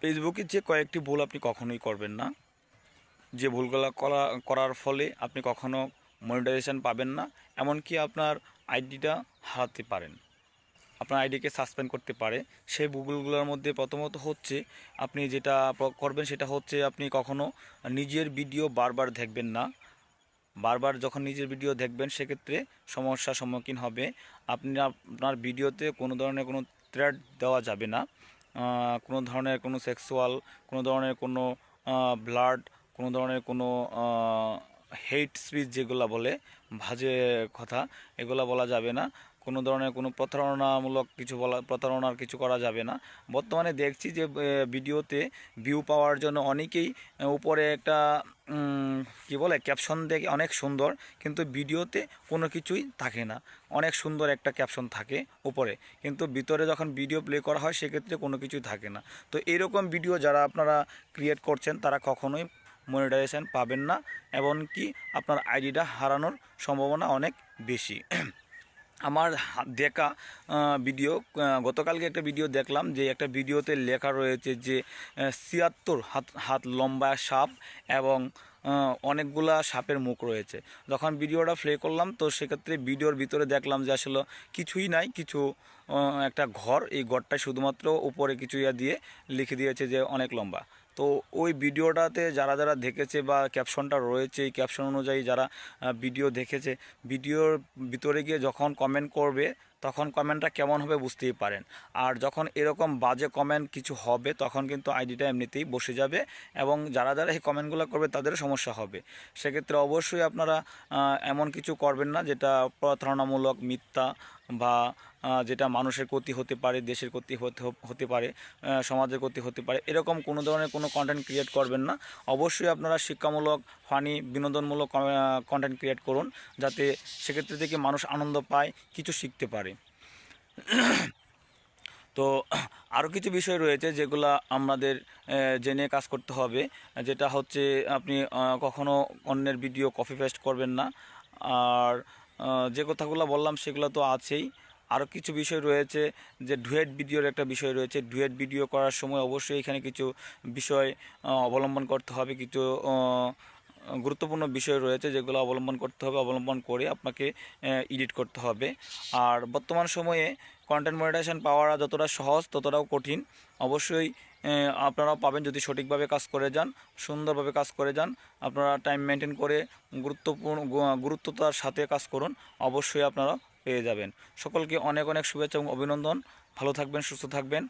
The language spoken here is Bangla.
ফেসবুকে যে কয়েকটি ভুল আপনি কখনোই করবেন না। যে ভুলগুলো করা, করার ফলে আপনি কখনো মনিটাইজেশন পাবেন না, এমনকি আপনার আইডিটা হারাতে পারেন। আপনার আইডিকে সাসপেন্ড করতে পারে। সেই ভুলগুলোর মধ্যে প্রথমত হচ্ছে আপনি যেটা করবেন সেটা হচ্ছে আপনি কখনো নিজের ভিডিও বারবার দেখবেন না। বারবার যখন নিজের ভিডিও দেখবেন, সেক্ষেত্রে সমস্যার সম্মুখীন হবে। আপনি আপনার ভিডিওতে কোনো ধরনের কোনো থ্রেড দেওয়া যাবে না। কোনো ধরনের কোনো সেক্সুয়াল কোনো ধরনের কোনো ব্লাড কোনো ধরনের কোনো হেট স্পিচ যেগুলো বলে ভাজে কথা, এগুলো বলা যাবে না। কোনো ধরনের কোনো প্রতারণামূলক কিছু বলা, প্রতারণার কিছু করা যাবে না। বর্তমানে দেখছি যে ভিডিওতে ভিউ পাওয়ার জন্য অনেকেই উপরে একটা কি বলে ক্যাপশন দেখে অনেক সুন্দর, কিন্তু ভিডিওতে কোনো কিছুই থাকে না। অনেক সুন্দর একটা ক্যাপশন থাকে উপরে। কিন্তু ভিতরে যখন ভিডিও প্লে করা হয়, সেক্ষেত্রে কোনো কিছুই থাকে না। তো এরকম ভিডিও যারা আপনারা ক্রিয়েট করছেন, তারা কখনোই মনিটাইজেশন পাবেন না, এমনকি আপনার আইডিটা হারানোর সম্ভাবনা অনেক বেশি। আমার দেখা ভিডিও গতকালকে একটা ভিডিও দেখলাম যে একটা ভিডিওতে লেখা রয়েছে যে ছিয়াত্তর হাত হাত লম্বা সাপ এবং অনেকগুলা সাপের মুখ রয়েছে। যখন ভিডিওটা প্লে করলাম তো সেক্ষেত্রে ভিডিওর ভিতরে দেখলাম যে আসলে কিছুই নাই, কিছু একটা ঘর। এই ঘরটা শুধুমাত্র উপরে কিছু ইয়া দিয়ে লিখে দিয়েছে যে অনেক লম্বা। তো ওই ভিডিওটাতে যারা যারা দেখেছে বা ক্যাপশনটা রয়েছে, এই ক্যাপশন অনুযায়ী যারা ভিডিও দেখেছে ভিডিওর ভিতরে গিয়ে যখন কমেন্ট করবে, তখন কমেন্টটা কেমন হবে বুঝতেই পারেন। আর যখন এরকম বাজে কমেন্ট কিছু হবে, তখন কিন্তু আইডিটা এমনিতেই বসে যাবে এবং যারা যারা এই কমেন্টগুলো করবে তাদের সমস্যা হবে। সেক্ষেত্রে অবশ্যই আপনারা এমন কিছু করবেন না, যেটা প্রতারণামূলক মিথ্যা বা যেটা মানুষের ক্ষতি হতে পারে, দেশের ক্ষতি হতে হতে পারে সমাজের ক্ষতি হতে পারে, এরকম কোনো ধরনের কোনো কন্টেন্ট ক্রিয়েট করবেন না। অবশ্যই আপনারা শিক্ষামূলক ফানি বিনোদনমূলক কন্টেন্ট ক্রিয়েট করুন, যাতে সেক্ষেত্রে থেকে মানুষ আনন্দ পায়, কিছু শিখতে পারে। তো আরও কিছু বিষয় রয়েছে যেগুলো আমাদের জেনে কাজ করতে হবে, যেটা হচ্ছে আপনি কখনো অন্যের ভিডিও কপি পেস্ট করবেন না, আর যে কথাগুলো বললাম সেগুলো তো আছেই। আরও কিছু বিষয় রয়েছে যে ডুয়েট ভিডিওর একটা বিষয় রয়েছে। ডুয়েট ভিডিও করার সময় অবশ্যই এখানে কিছু বিষয় অবলম্বন করতে হবে, কিছু গুরুত্বপূর্ণ বিষয় রয়েছে যেগুলো অবলম্বন করতে হবে অবলম্বন করে আপনাকে এডিট করতে হবে। আর বর্তমান সময়ে কন্টেন্ট মনিটাইজেশন পাওয়াটা যতটা সহজ ততটাও কঠিন। অবশ্যই আহ, আপনারাও পাবেন যদি সঠিকভাবে কাজ করে যান সুন্দরভাবে কাজ করে যান আপনারা টাইম মেনটেন করে গুরুত্বপূর্ণ গুরুত্বতার সাথে কাজ করুন অবশ্যই আপনারা পেয়ে যাবেন। সকলকে অনেক অনেক শুভেচ্ছা এবং অভিনন্দন। ভালো থাকবেন সুস্থ থাকবেন।